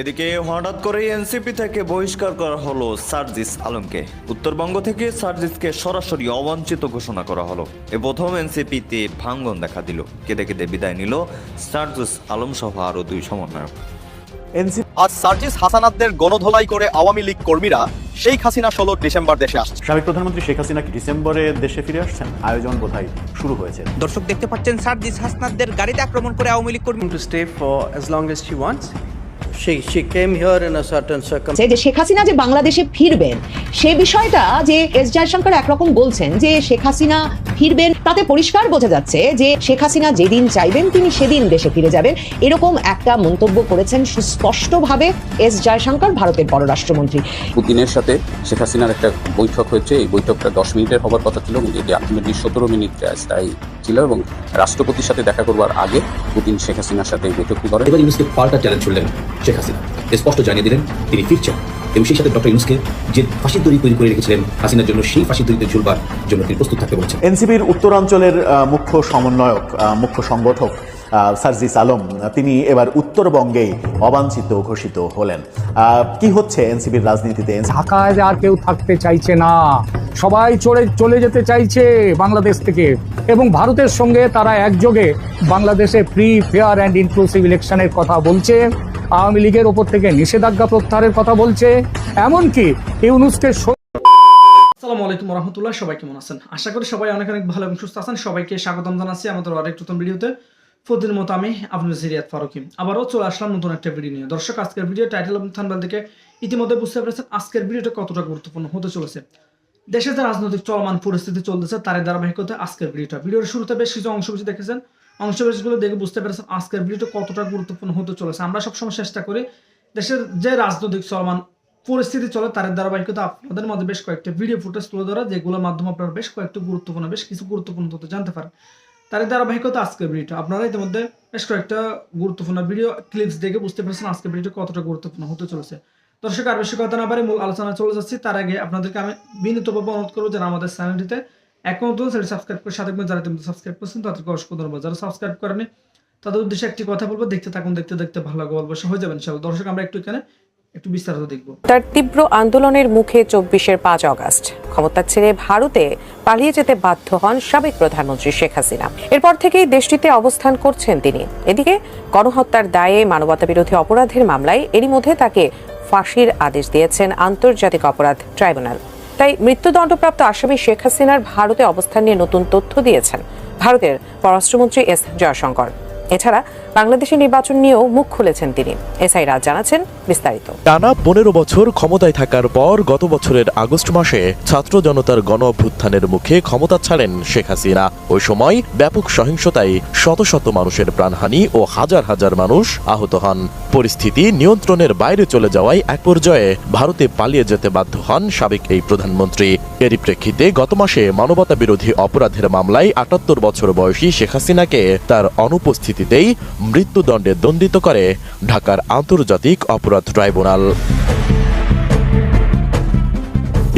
এদিকে হঠাৎ করে এনসিপি থেকে বহিষ্কার করা হলো সার্জিস আলমকে। উত্তরবঙ্গ থেকে সার্জিসকে সরাসরি অবাঞ্ছিত ঘোষণা করা হলো। এ প্রথম এনসিপিতে ভাঙ্গন দেখা দিল। কেঁদে কেঁদে বিদায় নিল সার্জিস আলম সহ আরও দুই সমন্বয়ক। এনসিপি আজ সার্জিস হাসানাতদের গণধোলাই করে আওয়ামী লীগ কর্মীরা শেখ হাসিনা ষোলো ডিসেম্বর দেশে আসছে। সাবেক প্রধানমন্ত্রী শেখ হাসিনা কি ডিসেম্বরে দেশে ফিরে আসছেন? আয়োজন বোধহয় শুরু হয়েছে? দর্শক দেখতে পাচ্ছেন সার্জিস হাসনাতদের গাড়িতে আক্রমণ করে আওয়ামী লীগ কর্মী to stay for as long as she wants. She, she came here in a certain circumstance. যে শেখ হাসিনা যে বাংলাদেশে ফিরবেন সে বিষয়টা যে এস জয়শঙ্কর একরকম বলছেন যে শেখ হাসিনা ফিরবেন তাতে পরিষ্কার বোঝা যাচ্ছে যে শেখ হাসিনা যেদিন চাইবেন তিনি সেদিন দেশে ফিরে যাবেন। এরকম একটা মন্তব্য করেছেন সুস্পষ্টভাবে এস জয়শঙ্কর ভারতের পররাষ্ট্রমন্ত্রী। পুতিনের সাথে শেখ হাসিনার একটা বৈঠক হয়েছে। এই বৈঠকটা দশ মিনিটের হবার কথা ছিল কিন্তু এটি আলটিমেটলি সতেরো মিনিট স্থায়ী ছিল এবং রাষ্ট্রপতির সাথে দেখা করবার আগে পুতিন শেখ হাসিনার সাথে এই বৈঠকটি করেন। এবার ইউনুসকে পাল্টা চ্যালেঞ্জ ছুড়লেন শেখ হাসিনা। স্পষ্ট জানিয়ে দিলেন তিনি ফিরছেন। এবং সেই সাথে ডক্টর ইউনুসকে যে ফাঁসির দড়ি তৈরি করে রেখেছিলেন হাসিনার জন্য সেই ফাঁসির দড়িতে ঝুলবার জন্য তিনি প্রস্তুত থাকতে বলেছেন। এনসিপির উত্তরাঞ্চলের আহ, মুখ্য সমন্বয়ক মুখ্য সংগঠক সার্জিস আলম তিনি এবার উত্তরবঙ্গেই অবাঞ্ছিত ঘোষিত হলেন। আহ, কি হচ্ছে এনসিপির রাজনীতিতে? ঢাকায় আর কেউ থাকতে চাইছে না। সবাই চলে চলে যেতে চাইছে বাংলাদেশ থেকে। এবং ভারতের সঙ্গে তারা একযোগে বাংলাদেশে ফ্রি ফেয়ার অ্যান্ড ইনক্লুসিভ ইলেকশনের কথা বলছে। আওয়ামী লীগের ওপর থেকে নিষেধাজ্ঞা প্রত্যাহারের কথা বলছে, এমনকি ইউনুসকে আসসালামু আলাইকুম রহমতুল্লাহ সবাই কেমন আছেন? আশা করি সবাই অনেক অনেক ভালো এবং সুস্থ আছেন। সবাইকে স্বাগতম জানাচ্ছি আমাদের আরেক নতুন ভিডিওতে। মতো আমি আপনার ফারুকি। আবারও চলে আসলাম নতুন একটা ভিডিও নিয়ে। দর্শক, আজকের ভিডিও টাইটেল থানবাল থেকে ইতিমধ্যে বুঝতে পেরেছেন আজকের ভিডিওটা কতটা গুরুত্বপূর্ণ হতে চলেছে। দেশে যে রাজনৈতিক চলমান পরিস্থিতি চলতেছে তার ধারাবাহিকতা আজকের ভিডিওটা। ভিডিওর শুরুতে বেশ কিছু অংশ বেশি দেখেছেন। অংশ বেশগুলো দেখে বুঝতে পেরেছেন আজকের ভিডিওটা কতটা গুরুত্বপূর্ণ হতে চলেছে। আমরা সবসময় চেষ্টা করি দেশের যে রাজনৈতিক চলমান পরিস্থিতি চলে তার ধারাবাহিকতা আপনাদের মধ্যে বেশ কয়েকটা ভিডিও ফুটেজ তুলে ধরা, যেগুলোর মাধ্যমে আপনারা বেশ কয়েকটা গুরুত্বপূর্ণ, বেশ কিছু গুরুত্বপূর্ণ তথ্য জানতে পারেন। তার ধারাবাহিকতা আজকের ভিডিওটা। আপনারা ইতিমধ্যে বেশ কয়েকটা গুরুত্বপূর্ণ ভিডিও ক্লিপস দেখে বুঝতে পেরেছেন আজকের ভিডিওটা কতটা গুরুত্বপূর্ণ হতে চলেছে। দর্শক, আর বেশি কথা না পারে মূল আলোচনা চলে যাচ্ছি। তার আগে আপনাদেরকে আমি বিনীতভাবে অনুরোধ করব যারা আমাদের চ্যানেলটিতে এখন নতুন সেটি সাবস্ক্রাইব করে সাথে যারা তুমি সাবস্ক্রাইব করছেন, তাদেরকে অসংখ্য ধন্যবাদ। যারা সাবস্ক্রাইব করেনি তাদের উদ্দেশ্যে একটি কথা বলব, দেখতে থাকুন, দেখতে দেখতে ভালো লাগবে, অল্প হয়ে যাবেন ইনশাআল্লাহ। দর্শক, আমরা একটু এখানে তার তীব্র আন্দোলনের মুখে চব্বিশের পাঁচ অগাস্ট ক্ষমতা ছেড়ে ভারতে পালিয়ে যেতে বাধ্য হন সাবেক প্রধানমন্ত্রী শেখ হাসিনা। এরপর থেকেই দেশটিতে অবস্থান করছেন তিনি। এদিকে গণহত্যার দায়ে মানবতা বিরোধী অপরাধের মামলায় এরই মধ্যে তাকে ফাঁসির আদেশ দিয়েছেন আন্তর্জাতিক অপরাধ ট্রাইব্যুনাল। তাই মৃত্যুদণ্ডপ্রাপ্ত আসামি শেখ হাসিনার ভারতে অবস্থান নিয়ে নতুন তথ্য দিয়েছেন ভারতের পররাষ্ট্রমন্ত্রী এস জয়শঙ্কর। এছাড়া বাংলাদেশের নির্বাচন নিয়েও মুখ খুলেছেন তিনি। এসআই রাজ জানাচ্ছেন বিস্তারিত। টানা পনেরো বছর ক্ষমতায় থাকার পর গত বছরের আগস্ট মাসে ছাত্র জনতার গণ অভ্যুত্থানের মুখে ক্ষমতা ছাড়েন শেখ হাসিনা। ওই সময় ব্যাপক সহিংসতায় শত শত মানুষের প্রাণহানি ও হাজার হাজার মানুষ আহত হন। পরিস্থিতি নিয়ন্ত্রণের বাইরে চলে যাওয়ায় এক পর্যায়ে ভারতে পালিয়ে যেতে বাধ্য হন সাবেক এই প্রধানমন্ত্রী। এরই প্রেক্ষিতে গত মাসে মানবতা বিরোধী অপরাধের মামলায় আটাত্তর বছর বয়সী শেখ হাসিনাকে তার অনুপস্থিতিতেই মৃত্যুদণ্ডে দণ্ডিত করে ঢাকার আন্তর্জাতিক অপরাধ ট্রাইব্যুনাল।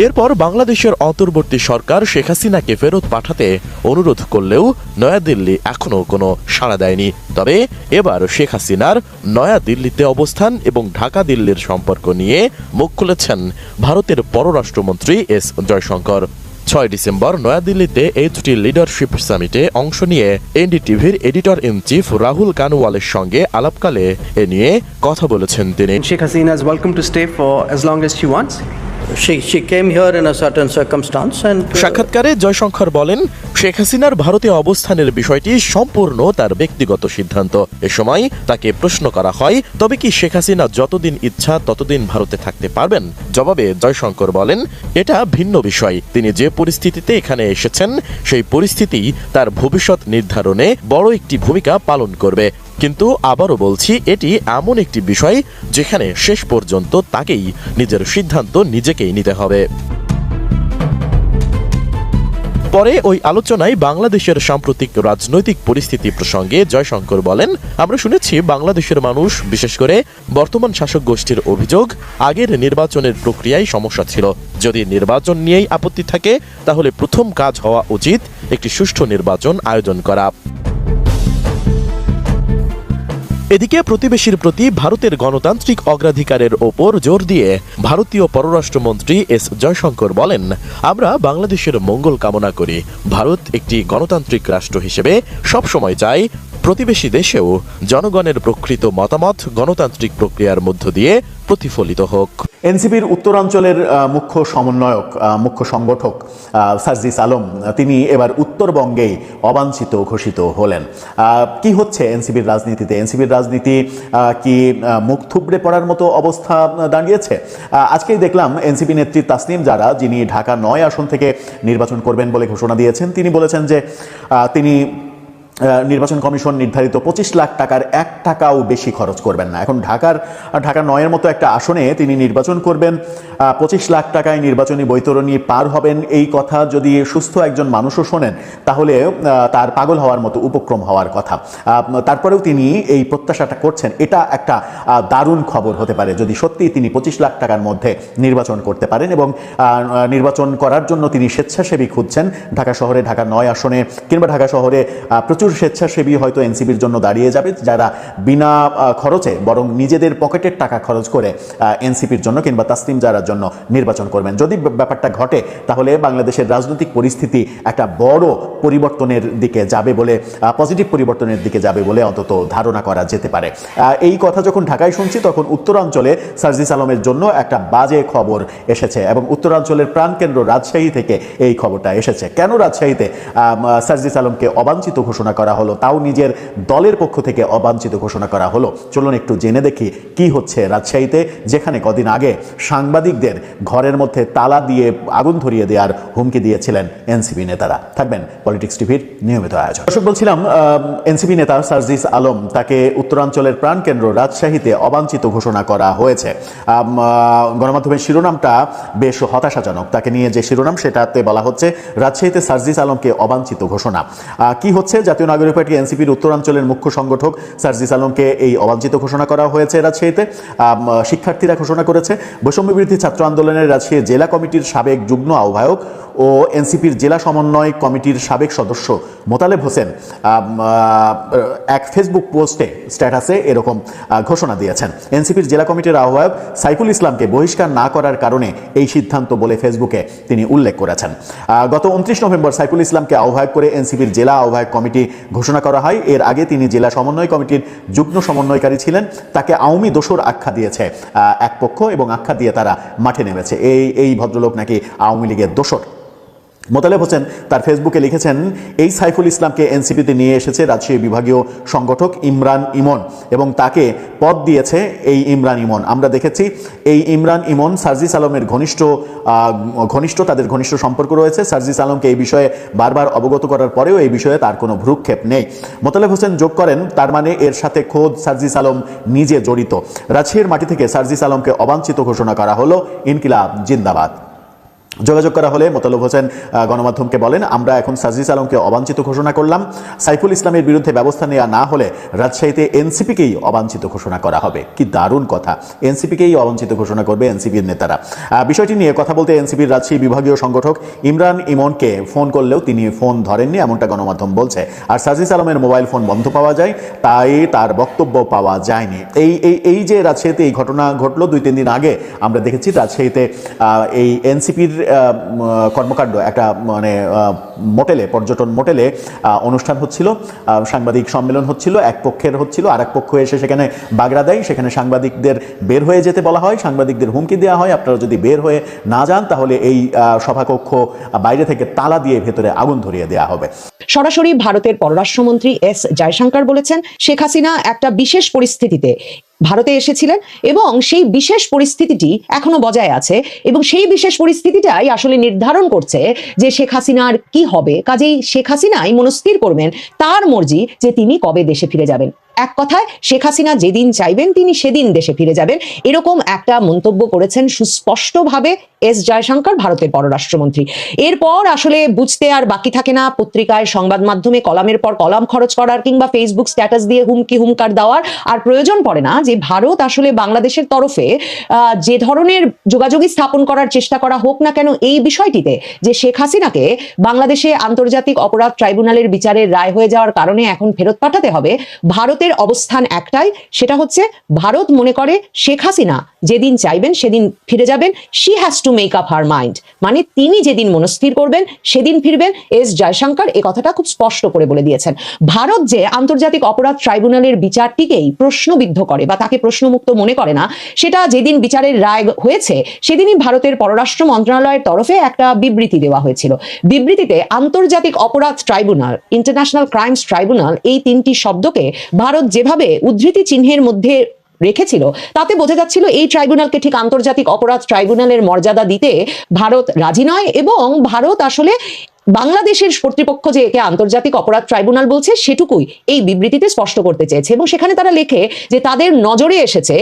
এরপর বাংলাদেশের অন্তর্বর্তী সরকার শেখ হাসিনাকে ফেরত পাঠাতে অনুরোধ করলেও নয়াদিল্লি এখনও কোনো সাড়া দেয়নি। তবে এবার শেখ হাসিনার নয়াদিল্লিতে অবস্থান এবং ঢাকা দিল্লির সম্পর্ক নিয়ে মুখ খুলেছেন ভারতের পররাষ্ট্রমন্ত্রী এস জয়শঙ্কর। ছয় ডিসেম্বর নয়াদিল্লিতে এই দুটি লিডারশিপ সামিটে অংশ নিয়ে এনডিটিভির এডিটর ইন চিফ রাহুল কানওয়ালের সঙ্গে আলাপকালে এ নিয়ে কথা বলেছেন তিনি। Sheikh Hasina welcome to stay for as long as she she uh, সাক্ষাৎকারে জয়শঙ্কর বলেন শেখ হাসিনার ভারতে অবস্থানের বিষয়টি সম্পূর্ণ তার ব্যক্তিগত সিদ্ধান্ত। এ সময় তাকে প্রশ্ন করা হয় তবে কি শেখ হাসিনা যতদিন ইচ্ছা ততদিন ভারতে থাকতে পারবেন? জবাবে জয়শঙ্কর বলেন এটা ভিন্ন বিষয়। তিনি যে পরিস্থিতিতে এখানে এসেছেন সেই পরিস্থিতি তার ভবিষ্যৎ নির্ধারণে বড় একটি ভূমিকা পালন করবে। কিন্তু আবারও বলছি, এটি এমন একটি বিষয় যেখানে শেষ পর্যন্ত তাকেই নিজের সিদ্ধান্ত নিজেকেই নিতে হবে। পরে ওই আলোচনায় বাংলাদেশের সাম্প্রতিক রাজনৈতিক পরিস্থিতি প্রসঙ্গে জয়শঙ্কর বলেন, আমরা শুনেছি বাংলাদেশের মানুষ, বিশেষ করে বর্তমান শাসক গোষ্ঠীর অভিযোগ, আগের নির্বাচনের প্রক্রিয়ায় সমস্যা ছিল। যদি নির্বাচন নিয়েই আপত্তি থাকে, তাহলে প্রথম কাজ হওয়া উচিত একটি সুষ্ঠু নির্বাচন আয়োজন করা। এদিকে প্রতিবেশীর প্রতি ভারতের গণতান্ত্রিক অগ্রাধিকারের ওপর জোর দিয়ে ভারতীয় পররাষ্ট্রমন্ত্রী এস জয়শঙ্কর বলেন, আমরা বাংলাদেশের মঙ্গল কামনা করি। ভারত একটি গণতান্ত্রিক রাষ্ট্র হিসেবে সবসময় চাই প্রতিবেশী দেশেও জনগণের প্রকৃত মতামত গণতান্ত্রিক প্রক্রিয়ার মধ্য দিয়ে প্রতিফলিত হোক। এনসিপির উত্তরাঞ্চলের মুখ্য সমন্বয়ক মুখ্য সংগঠক আহ, সার্জিস আলম তিনি এবার উত্তরবঙ্গেই অবাঞ্ছিত ঘোষিত হলেন। কি হচ্ছে এনসিপির রাজনীতিতে? এনসিপির রাজনীতি কি মুখ থুবড়ে পড়ার মতো অবস্থা দাঁড়িয়েছে? আজকেই দেখলাম এনসিপি নেত্রী তাসনিম যারা যিনি ঢাকা নয় আসন থেকে নির্বাচন করবেন বলে ঘোষণা দিয়েছেন তিনি বলেছেন যে তিনি নির্বাচন কমিশন নির্ধারিত পঁচিশ লাখ টাকার এক টাকাও বেশি খরচ করবেন না। এখন ঢাকার ঢাকা নয়ের মতো একটা আসনে তিনি নির্বাচন করবেন। পঁচিশ লাখ টাকায় নির্বাচনী বৈতরণী পার হবেন এই কথা যদি সুস্থ একজন মানুষও শোনেন তাহলে তার পাগল হওয়ার মতো উপক্রম হওয়ার কথা। তারপরেও তিনি এই প্রত্যাশাটা করছেন। এটা একটা দারুণ খবর হতে পারে যদি সত্যি তিনি পঁচিশ লাখ টাকার মধ্যে নির্বাচন করতে পারেন এবং নির্বাচন করার জন্য তিনি স্বেচ্ছাসেবী খুঁজছেন। ঢাকা শহরে ঢাকা নয় আসনে কিংবা ঢাকা শহরে আহ, প্রচুর স্বেচ্ছাসেবী হয়তো এনসিপির জন্য দাঁড়িয়ে যাবে, যারা বিনা খরচে বরং নিজেদের পকেটের টাকা খরচ করে এনসিপির জন্য কিংবা তাসলিম যারার জন্য নির্বাচন করবেন। যদি ব্যাপারটা ঘটে, তাহলে বাংলাদেশের রাজনৈতিক পরিস্থিতি একটা বড় পরিবর্তনের দিকে যাবে বলে পজিটিভ পরিবর্তনের দিকে যাবে বলে অন্তত ধারণা করা যেতে পারে। এই কথা যখন ঢাকায় শুনছি, তখন উত্তরাঞ্চলে সার্জিস আলমের জন্য একটা বাজে খবর এসেছে এবং উত্তরাঞ্চলের প্রাণকেন্দ্র রাজশাহী থেকে এই খবরটা এসেছে। কেন রাজশাহীতে সার্জিস আলমকে অবাঞ্ছিত ঘোষণা করা হলো, তাও নিজের দলের পক্ষ থেকে অবাঞ্ছিত ঘোষণা করা হলো। চলুন একটু জেনে দেখি কি হচ্ছে রাজশাহীতে, যেখানে কদিন আগে সাংবাদিকদের ঘরের মধ্যে তালা দিয়ে আগুন ধরিয়ে দেওয়ার হুমকি দিয়েছিলেন এনসিপি নেতারা। থাকবেন পলিটিক্স টিভির নিয়মিত আয়োজন দর্শক, বলছিলাম এনসিপি নেতা সার্জিস আলম তাকে উত্তরাঞ্চলের প্রাণকেন্দ্র রাজশাহীতে অবাঞ্ছিত ঘোষণা করা হয়েছে। গণমাধ্যমের শিরোনামটা বেশ হতাশাজনক। তাকে নিয়ে যে শিরোনাম, সেটাতে বলা হচ্ছে, রাজশাহীতে সার্জিস আলমকে অবাঞ্ছিত ঘোষণা। কি হচ্ছে? জাতীয় নাগরিক পার্টি এনসিপির উত্তরাঞ্চলের মুখ্য সংগঠক সার্জিস আলমকে এই অবাঞ্ছিত ঘোষণা করা হয়েছে রাজশাহীতে। শিক্ষার্থীরা ঘোষণা করেছে, বৈষম্য বিরোধী ছাত্র আন্দোলনের রাজশাহী জেলা কমিটির সাবেক যুগ্ম আহ্বায়ক ও এনসিপির জেলা সমন্বয় কমিটির সাবেক সদস্য মোতালেব হোসেন এক ফেসবুক পোস্টে স্ট্যাটাসে এরকম ঘোষণা দিয়েছেন। এনসিপির জেলা কমিটির আহ্বায়ক সাইফুল ইসলামকে বহিষ্কার না করার কারণে এই সিদ্ধান্ত বলে ফেসবুকে তিনি উল্লেখ করেছেন। গত উনত্রিশ নভেম্বর সাইফুল ইসলামকে আহ্বায়ক করে এনসিপির জেলা আহ্বায়ক কমিটি ঘোষণা করা হয়। এর আগে তিনি জেলা সমন্বয় কমিটির যুগ্ম সমন্বয়কারী ছিলেন। তাকে আওয়ামী দোষর আখ্যা দিয়েছে। এক পক্ষ এবং আখ্যা দিয়ে তারা মাঠে নেমেছে। এই এই ভদ্রলোক নাকি আওয়ামী লীগের দোসর মোতালেব হোসেন তার ফেসবুকে লিখেছেন, এই সাইফুল ইসলামকে এনসিপিতে নিয়ে এসেছে রাজশাহী বিভাগীয় সংগঠক ইমরান ইমন এবং তাকে পদ দিয়েছে এই ইমরান ইমন। আমরা দেখেছি, এই ইমরান ইমন সার্জিস আলমের ঘনিষ্ঠ ঘনিষ্ঠ, তাদের ঘনিষ্ঠ সম্পর্ক রয়েছে। সার্জিস আলমকে এই বিষয়ে বারবার অবগত করার পরেও এই বিষয়ে তার কোনো ভ্রুক্ষেপ নেই। মোতালেব হোসেন যোগ করেন, তার মানে এর সাথে খোদ সার্জিস আলম নিজে জড়িত। রাজশাহীর মাটি থেকে সার্জিস আলমকে অবাঞ্ছিত ঘোষণা করা হলো, ইনকিলাব জিন্দাবাদ। যোগাযোগ করা হলে মোতালব হোসেন গণমাধ্যমকে বলেন, আমরা এখন সাজিস আলমকে অবাঞ্ছিত ঘোষণা করলাম। সাইফুল ইসলামের বিরুদ্ধে ব্যবস্থা নেওয়া না হলে রাজশাহীতে এনসিপিকেই অবাঞ্ছিত ঘোষণা করা হবে। কি দারুণ কথা। এনসিপিকেই অবাঞ্ছিত ঘোষণা করবে এনসিপির নেতারা। বিষয়টি নিয়ে কথা বলতে এনসিপির রাজশাহী বিভাগীয় সংগঠক ইমরান ইমনকে ফোন করলেও তিনি ফোন ধরেননি, এমনটা গণমাধ্যম বলছে। আর সাজিস আলমের মোবাইল ফোন বন্ধ পাওয়া যায়, তাই তার বক্তব্য পাওয়া যায়নি। এই এই এই যে রাজশাহীতে এই ঘটনা ঘটলো দুই, তিন দিন আগে, আমরা দেখেছি রাজশাহীতে এই এনসিপির কর্মকাণ্ড, একটা মানে মোটেলে, পর্যটন মোটেলে অনুষ্ঠান হচ্ছিল সাংবাদিক সম্মেলন হচ্ছিল, এক পক্ষের হচ্ছিল আর এক পক্ষ এসে সেখানে বাগড়া দেয়, সেখানে সাংবাদিকদের বের হয়ে যেতে বলা হয়, সাংবাদিকদের হুমকি দেওয়া হয়, আপনারা যদি বের হয়ে না যান, তাহলে এই সভাকক্ষ বাইরে থেকে তালা দিয়ে ভেতরে আগুন ধরিয়ে দেওয়া হবে। সরাসরি ভারতের পররাষ্ট্রমন্ত্রী এস জয়শঙ্কর বলেছেন, শেখ হাসিনা একটা বিশেষ পরিস্থিতিতে ভারতে এসেছিলেন এবং সেই বিশেষ পরিস্থিতিটি এখনও বজায় আছে এবং সেই বিশেষ পরিস্থিতিটাই আসলে নির্ধারণ করছে যে শেখ হাসিনার কি হবে। কাজেই শেখ হাসিনাই মনস্থির করবেন তার মর্জি যে তিনি কবে দেশে ফিরে যাবেন। এক কথায়, শেখ হাসিনা যেদিন চাইবেন তিনি সেদিন দেশে ফিরে যাবেন। এরকম একটা মন্তব্য করেছেন সুস্পষ্টভাবে এস জয়শঙ্কর, ভারতের পররাষ্ট্রমন্ত্রী। এরপর আসলে বুঝতে আর বাকি থাকে না পত্রিকায়, সংবাদ মাধ্যমে কলামের পর কলাম খরচ করার কিংবা ফেসবুক স্ট্যাটাস দিয়ে হুমকি, হুমকার দেওয়ার আর প্রয়োজন পড়ে না যে ভারত আসলে বাংলাদেশের তরফে যে ধরনের যোগাযোগই স্থাপন করার চেষ্টা করা হোক না কেন এই বিষয়টিতে যে শেখ হাসিনাকে বাংলাদেশে আন্তর্জাতিক অপরাধ ট্রাইব্যুনালের বিচারের রায় হয়ে যাওয়ার কারণে এখন ফেরত পাঠাতে হবে, ভারতের ভারতের অবস্থান একটাই, সেটা হচ্ছে ভারত মনে করে শেখ হাসিনা যেদিন চাইবেন সেদিন ফিরে যাবেন। She has to make up her mind মানে তিনি যেদিন মনস্থির করবেন সেদিন ফিরবেন। এস জয়শঙ্কর এ কথাটা খুব স্পষ্ট করে বলে দিয়েছেন। ভারত যে আন্তর্জাতিক অপরাধ ট্রাইব্যুনালের বিচারটিকেই প্রশ্নবিদ্ধ করে বা তাকে প্রশ্নমুক্ত মনে করে না, সেটা যেদিন বিচারের রায় হয়েছে, সেদিনই ভারতের পররাষ্ট্র মন্ত্রণালয়ের তরফে একটা বিবৃতি দেওয়া হয়েছিল। বিবৃতিতে আন্তর্জাতিক অপরাধ ট্রাইব্যুনাল, ইন্টারন্যাশনাল ক্রাইমস ট্রাইব্যুনাল এই তিনটি শব্দকে ভারত যেভাবে উদ্ধৃতি চিহ্নের মধ্যে রেখেছিল, তাতে বোঝা যাচ্ছিল এই ট্রাইব্যুনালকে ঠিক আন্তর্জাতিক অপরাধ ট্রাইব্যুনালের মর্যাদা দিতে ভারত রাজি নয় এবং ভারত আসলে বাংলাদেশের কর্তৃপক্ষ যে একে আন্তর্জাতিক অপরাধ ট্রাইব্যুনাল বলছে, সেটুকুই এই বিবৃতিতে স্পষ্ট করতে চেয়েছে এবং সেখানে তারা লেখে যে তাদের নজরে এসেছে,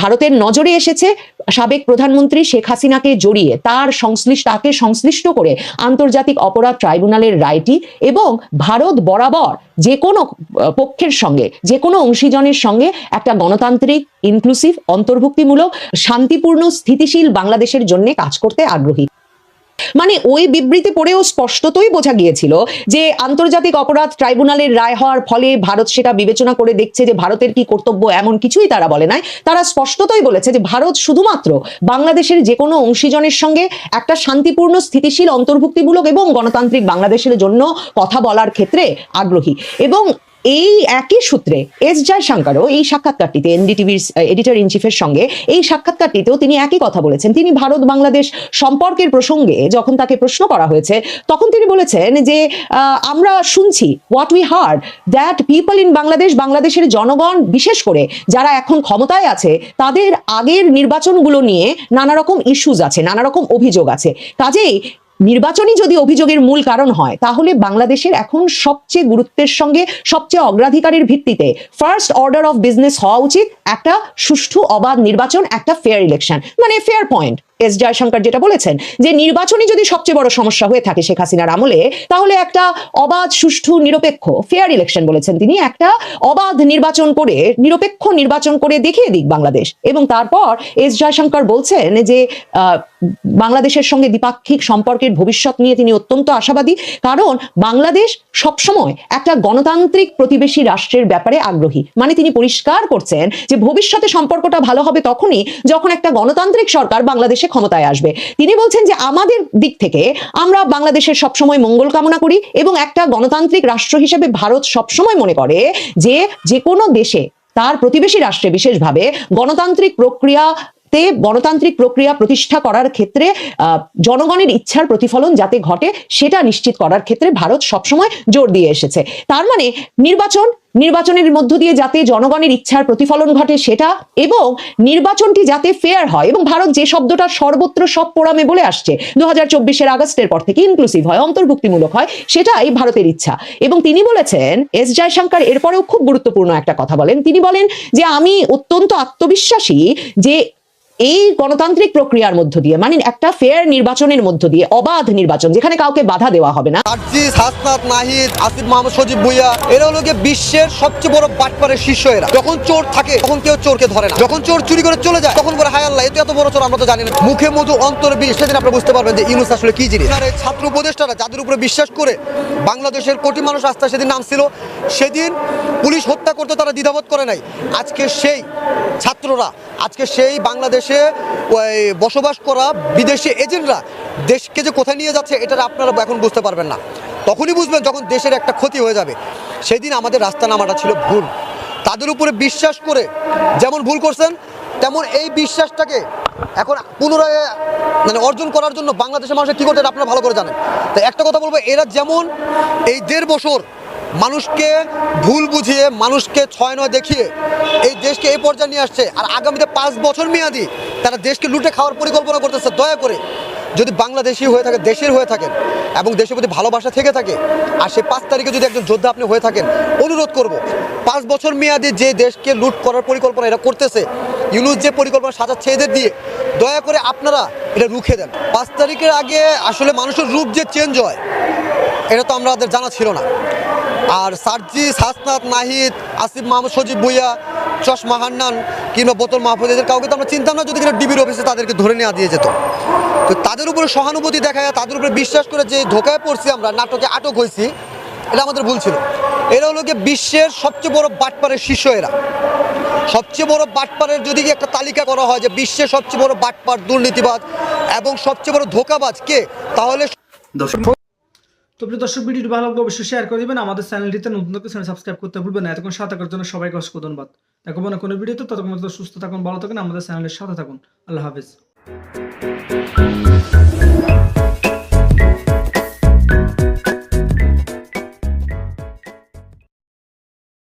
ভারতের নজরে এসেছে সাবেক প্রধানমন্ত্রী শেখ হাসিনাকে জড়িয়ে, তার সংশ্লিষ্ট, তাকে সংশ্লিষ্ট করে আন্তর্জাতিক অপরাধ ট্রাইব্যুনালের রায়টি এবং ভারত বরাবর যে কোনো পক্ষের সঙ্গে, যে কোনো অংশীজনের সঙ্গে একটা গণতান্ত্রিক ইনক্লুসিভ অন্তর্ভুক্তিমূলক, শান্তিপূর্ণ, স্থিতিশীল বাংলাদেশের জন্য কাজ করতে আগ্রহী। মানে ওই বিবৃতি পড়েও স্পষ্টতই বোঝা গিয়েছিল যে আন্তর্জাতিক অপরাধ ট্রাইব্যুনালের রায় হওয়ার ফলে ভারত সেটা বিবেচনা করে দেখছে যে ভারতের কি কর্তব্য এমন কিছুই তারা বলে নাই। তারা স্পষ্টতই বলেছে যে ভারত শুধুমাত্র বাংলাদেশের যে কোনো অংশীজনের সঙ্গে একটা শান্তিপূর্ণ, স্থিতিশীল, অন্তর্ভুক্তিমূলক এবং গণতান্ত্রিক বাংলাদেশের জন্য কথা বলার ক্ষেত্রে আগ্রহী। এবং এই একই সূত্রে এস জয়শঙ্করও এই সাক্ষাৎকারটিতে এনডিটিভির এডিটর ইন চিফের সঙ্গে এই সাক্ষাৎকারটিতেও তিনি একই কথা বলেছেন। তিনি ভারত বাংলাদেশ সম্পর্কের প্রসঙ্গে যখন তাকে প্রশ্ন করা হয়েছে, তখন তিনি বলেছেন যে আমরা শুনছি what we heard that people in Bangladesh, বাংলাদেশের জনগণ বিশেষ করে যারা এখন ক্ষমতায় আছে, তাদের আগের নির্বাচনগুলো নিয়ে নানা রকম ইস্যুজ আছে নানা রকম অভিযোগ আছে। কাজেই নির্বাচনই যদি অভিযোগের মূল কারণ হয়, তাহলে বাংলাদেশের এখন সবচেয়ে গুরুত্বের সঙ্গে সবচেয়ে অগ্রাধিকারের ভিত্তিতে ফার্স্ট অর্ডার অফ বিজনেস হওয়া উচিত, একটা সুষ্ঠু, অবাধ নির্বাচন, একটা ফেয়ার ইলেকশন মানে ফেয়ার পয়েন্ট এস জয়শঙ্কর যেটা বলেছেন, যে নির্বাচনই যদি সবচেয়ে বড় সমস্যা হয়ে থাকে শেখ হাসিনার আমলে, তাহলে একটা অবাধ, সুষ্ঠু, নিরপেক্ষ ফেয়ার ইলেকশন বলেছেন তিনি, একটা অবাধ নির্বাচন করে, নিরপেক্ষ নির্বাচন করে দেখিয়ে দিক বাংলাদেশ। এবং তারপর এস জয়শঙ্কর বলছেন যে বাংলাদেশের সঙ্গে দ্বিপাক্ষিক সম্পর্কের ভবিষ্যৎ নিয়ে তিনি অত্যন্ত আশাবাদী, কারণ বাংলাদেশ সবসময় একটা গণতান্ত্রিক প্রতিবেশী রাষ্ট্রের ব্যাপারে আগ্রহী। মানে তিনি পরিষ্কার করছেন যে ভবিষ্যতে সম্পর্কটা ভালো হবে তখনই যখন একটা গণতান্ত্রিক সরকার বাংলাদেশে ক্ষমতায় আসবে। তিনি বলছেন যে আমাদের দিক থেকে আমরা বাংলাদেশের সবসময় মঙ্গল কামনা করি এবং একটা গণতান্ত্রিক রাষ্ট্র হিসেবে ভারত সবসময় মনে করে যে যে কোনো দেশে তার প্রতিবেশী রাষ্ট্রে বিশেষভাবে গণতান্ত্রিক প্রক্রিয়া তে গণতান্ত্রিক প্রক্রিয়া প্রতিষ্ঠা করার ক্ষেত্রে জনগণের ইচ্ছার প্রতিফলন যাতে ঘটে, সেটা নিশ্চিত করার ক্ষেত্রে ভারত সবসময় জোর দিয়ে এসেছে। তার মানে নির্বাচন, নির্বাচনের মধ্য দিয়ে যাতে জনগণের ইচ্ছার প্রতিফলন ঘটে সেটা এবং নির্বাচনটি যাতে ফেয়ার হয় এবং ভারত যে শব্দটা সর্বত্র সব পোড়ামে বলে আসছে দু হাজার চব্বিশের আগস্টের পর থেকে ইনক্লুসিভ হয়, অন্তর্ভুক্তিমূলক হয়, সেটাই ভারতের ইচ্ছা। এবং তিনি বলেছেন, এস জয়শঙ্কর এরপরেও খুব গুরুত্বপূর্ণ একটা কথা বলেন। তিনি বলেন যে, আমি অত্যন্ত আত্মবিশ্বাসী যে এই গণতান্ত্রিক প্রক্রিয়ার মধ্য দিয়ে মানে একটা ফেয়ার নির্বাচনের মধ্য দিয়ে, অবাধ নির্বাচন, যেখানে কাউকে বাধা দেওয়া হবে না। নাহিদ, আসিফ মাহমুদ, সজীব ভুইয়া, এরা হলো বিশ্বের সবচেয়ে বড় বাটপারের শীর্ষ এরা। যখন চোর থাকে, তখন কেউ চোরকে ধরে না। যখন চোর চুরি করে চলে যায়, তখন বলে, হায় আল্লাহ এত বড় চোর, আমরা তো জানি না। মুখে মধু, অন্তর বিষ, সেদিন আপনি বুঝতে পারবেন যে ইউনুস আসলে কি জিনিস। ছাত্র উপদেষ্টারা যাদের উপরে বিশ্বাস করে বাংলাদেশের কোটি মানুষ আস্থা সেদিন নামছিল, সেদিন পুলিশ হত্যা করতে তারা দ্বিধাবোধ করে নাই। আজকে সেই ছাত্ররা, আজকে সেই বাংলাদেশে ওই বসবাস করা বিদেশি এজেন্টরা দেশকে যে কোথায় নিয়ে যাচ্ছে এটা আপনারা এখন বুঝতে পারবেন না। তখনই বুঝবেন যখন দেশের একটা ক্ষতি হয়ে যাবে। সেদিন আমাদের রাস্তা নামাটা ছিল ভুল। তাদের উপরে বিশ্বাস করে যেমন ভুল করছেন, তেমন এই বিশ্বাসটাকে এখন পুনরায় মানে অর্জন করার জন্য বাংলাদেশের মানুষের কী করতে আপনারা ভালো করে জানেন। তো একটা কথা বলব, এরা যেমন এই দেড় বছর মানুষকে ভুল বুঝিয়ে, মানুষকে ছয় নয় দেখিয়ে এই দেশকে এই পর্যায়ে নিয়ে আসছে। আর আগামীতে পাঁচ বছর মেয়াদি তারা দেশকে লুটে খাওয়ার পরিকল্পনা করতেছে, দয়া করে। যদি বাংলাদেশি হয়ে থাকে, দেশের হয়ে থাকেন এবং দেশের প্রতি ভালোবাসা থেকে থাকে, আর সেই পাঁচ তারিখে যদি একজন যোদ্ধা আপনি হয়ে থাকেন, অনুরোধ করব, পাঁচ বছর মেয়াদি যে দেশকে লুট করার পরিকল্পনা এরা করতেছে, ইউনুস যে পরিকল্পনা সাজাচ্ছে এদের দিয়ে, দয়া করে আপনারা এটা রুখে দেন। পাঁচ তারিখের আগে আসলে মানুষের রূপ যে চেঞ্জ হয়, এটা তো আমাদের জানা ছিল না। আর সার্জিস হাসনাত নাহিদ, আসিফ মাহমুদ, সজীব ভুইয়া, চশমা, হান্নান কিংবা বোতল মাহফুজ, এদের কাউকে তো আমরা চিন্তাম না যদি কিনা ডিবির অফিসে তাদেরকে ধরে নেওয়া দিয়ে যেত। তো তাদের উপরে সহানুভূতি দেখায় তাদের উপরে বিশ্বাস করে যে ধোকায় পড়ছি আমরা, নাটকে আটক হয়েছি, এটা আমাদের ভুল ছিল। এরা হলো বিশ্বের সবচেয়ে বড় বাটপারের শীর্ষ এরা। সবচেয়ে বড় বাটপারের যদি একটা তালিকা করা হয় যে বিশ্বের সবচেয়ে বড় বাটপার, দুর্নীতিবাজ এবং সবচেয়ে বড় ধোকাবাজ কে, তাহলে তো প্রিয় দর্শক, ভিডিওটি ভালো লাগলে অবশ্যই শেয়ার করে দিবেন। আমাদের চ্যানেলটিতে নতুন চ্যানেল সাবস্ক্রাইব করতে ভুলবেন না। এতক্ষণ সাথে থাকার জন্য সবাইকে অসংখ্য ধন্যবাদ। দেখো না কোনো ভিডিওতে। ততক্ষণ সুস্থ থাকুন, ভালো থাকুন। আমাদের চ্যানেলের সাথে থাকুন। আল্লাহ হাফিজ।